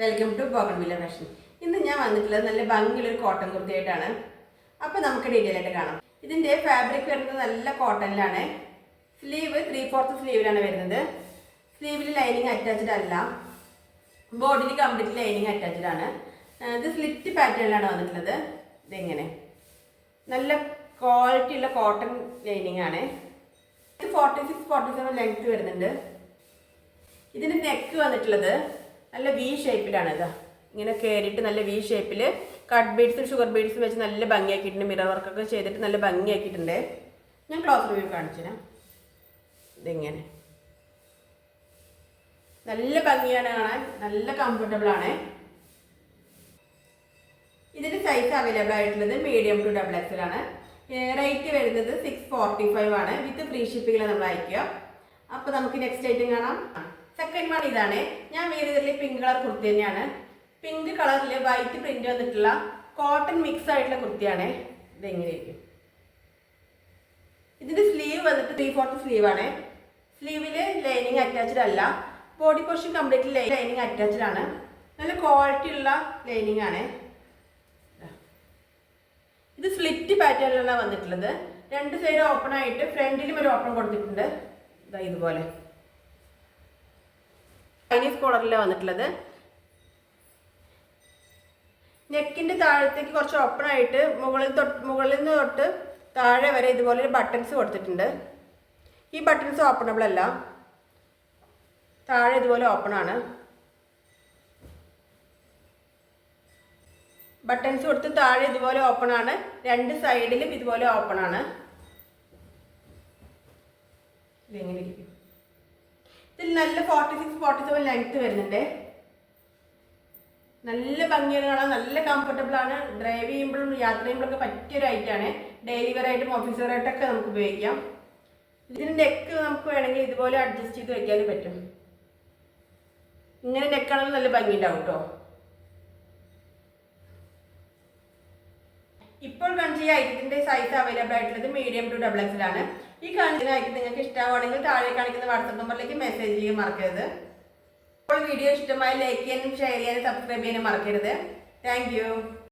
Welcome to bougainvillea fashion ഇന്ന് ഞാൻ വന്നിട്ടുള്ളത് നല്ല ഭംഗിയുള്ളൊരു കോട്ടൺ കുർത്തിയായിട്ടാണ്. അപ്പോൾ നമുക്ക് ഡീറ്റെയിൽ ആയിട്ട് കാണാം. ഇതിന്റെ ഫാബ്രിക് വരുന്നത് നല്ല കോട്ടണിലാണ് സ്ലീവ് ത്രീ ഫോർത്ത് സ്ലീവിലാണ് വരുന്നത്. സ്ലീവിൽ ലൈനിങ് അറ്റാച്ച്ഡ് അല്ല. ബോഡിയിൽ കംപ്ലീറ്റ് ലൈനിങ് അറ്റാച്ച്ഡ് ആണ്. ഇത് സ്ലിറ്റ് പാറ്റേണിലാണ് വന്നിട്ടുള്ളത്. ഇതെങ്ങനെ? നല്ല ക്വാളിറ്റി ഉള്ള കോട്ടൺ ലൈനിങ് ആണ്. ഇത് forty six forty seven length വരുന്നുണ്ട്. ഇതിന്റെ നെക്ക് വന്നിട്ടുള്ളത് നല്ല വി ഷേപ്പിലാണ് ഇതാ. ഇങ്ങനെ കയറിയിട്ട് നല്ല വി ഷേപ്പിൽ കട്ട് ബീഡ്സും ഷുഗർ ബീഡ്സും വെച്ച് നല്ല ഭംഗിയാക്കിയിട്ടുണ്ട്. മിറർ വർക്കൊക്കെ ചെയ്തിട്ട് നല്ല ഭംഗിയാക്കിയിട്ടുണ്ട്. ഞാൻ ക്ലോസ് റിവ്യൂ കാണിച്ചു തരാം ഇതിങ്ങനെ. നല്ല ഭംഗിയാണ് കാണാൻ. നല്ല കംഫർട്ടബിൾ ആണ്. ഇതിന്റെ സൈസ് അവൈലബിൾ ആയിട്ടുള്ളത് മീഡിയം ടു ഡബിൾ എക്സൽ ആണ് റേറ്റ് വരുന്നത് സിക്സ് ഫോർട്ടി ഫൈവ് ആണ് വിത്ത് ഫ്രീ ഷിപ്പിങ്ങിൽ നമ്മൾ അയക്കുക അപ്പൊ നമുക്ക് നെക്സ്റ്റ് ഐറ്റം കാണാം. സെക്കൻഡ് വൺ ഇതാണ്. ഞാൻ വേറെ പിങ്ക് കളർ കുർത്തി തന്നെയാണ്. പിങ്ക് കളറിൽ വൈറ്റ് പ്രിന്റ് വന്നിട്ടുള്ള കോട്ടൺ മിക്സ് ആയിട്ടുള്ള കുർത്തിയാണ്. ഇതെങ്ങനെയായിരിക്കും ഇതിന്റെ സ്ലീവ് വന്നിട്ട് ത്രീ ഫോർത്ത് സ്ലീവ് ആണ്. സ്ലീവിൽ ലൈനിങ് അറ്റാച്ച്ഡ് അല്ല. Body portion complete lining attached ആണ്. നല്ല ക്വാളിറ്റി ഉള്ള ലൈനിങ് ആണ്. ഇത് സ്ലിറ്റ് പാറ്റേണിലാണ് വന്നിട്ടുള്ളത്. രണ്ട് സൈഡ് ഓപ്പൺ ആയിട്ട് ഫ്രണ്ടിലും ഒരു ഓപ്പൺ കൊടുത്തിട്ടുണ്ട്. ഇതാ ഇതുപോലെ. ചൈനീസ് കോളറിലാണ് വന്നിട്ടുള്ളത്? നെക്കിന്റെ താഴത്തേക്ക് കുറച്ച് ഓപ്പൺ ആയിട്ട് മുകളിൽ തൊട്ട് മുകളിൽ നിന്ന് തൊട്ട് താഴെ വരെ ഇതുപോലെ ഒരു ബട്ടൺസ് കൊടുത്തിട്ടുണ്ട്. ഈ ബട്ടൺസ് ഓപ്പണബിൾ അല്ല. താഴെ ഇതുപോലെ ഓപ്പൺ ആണ്. ബട്ടൺസ് കൊടുത്ത് താഴെ ഇതുപോലെ ഓപ്പൺ ആണ്. രണ്ട് സൈഡിലും ഇതുപോലെ ഓപ്പൺ ആണ്. ഇതെങ്ങനെ ഇരിക്കും? ഇതിൽ നല്ല forty six forty seven length വരുന്നുണ്ട്. നല്ല ഭംഗിയാണ് നല്ല കംഫർട്ടബിൾ ആണ്. ഡ്രൈവ് ചെയ്യുമ്പോഴും യാത്ര ചെയ്യുമ്പോഴൊക്കെ പറ്റിയൊരു ഐറ്റാണ് ഡെയിലി വെയർ ഓഫീസ് വെയർ ആയിട്ടൊക്കെ നമുക്ക് ഉപയോഗിക്കാം. ഇതിന് നെക്ക് നമുക്ക് വേണമെങ്കിൽ ഇതുപോലെ അഡ്ജസ്റ്റ് ചെയ്ത് വെക്കാനും പറ്റും. ഇങ്ങനെ നെക്കാണെങ്കിൽ നല്ല ഭംഗി ഉണ്ടാവും കേട്ടോ ഇപ്പോൾ കാണിച്ച ഈ ഐറ്റത്തിന്റെ സൈസ് അവൈലബിൾ ആയിട്ടുള്ളത് മീഡിയം ടു ഡബിൾ എക്സൽ ആണ് ഈ കാണിക്കുന്നതായിരിക്കും നിങ്ങൾക്ക് ഇഷ്ടമാണെങ്കിൽ താഴെ കാണിക്കുന്ന വാട്സപ്പ് നമ്പറിലേക്ക് മെസ്സേജ് ചെയ്യാൻ മറക്കരുത്. അപ്പോൾ വീഡിയോ ഇഷ്ടമായി ലൈക്ക് ചെയ്യാനും ഷെയർ ചെയ്യാനും സബ്സ്ക്രൈബ് ചെയ്യാനും മറക്കരുത്. താങ്ക്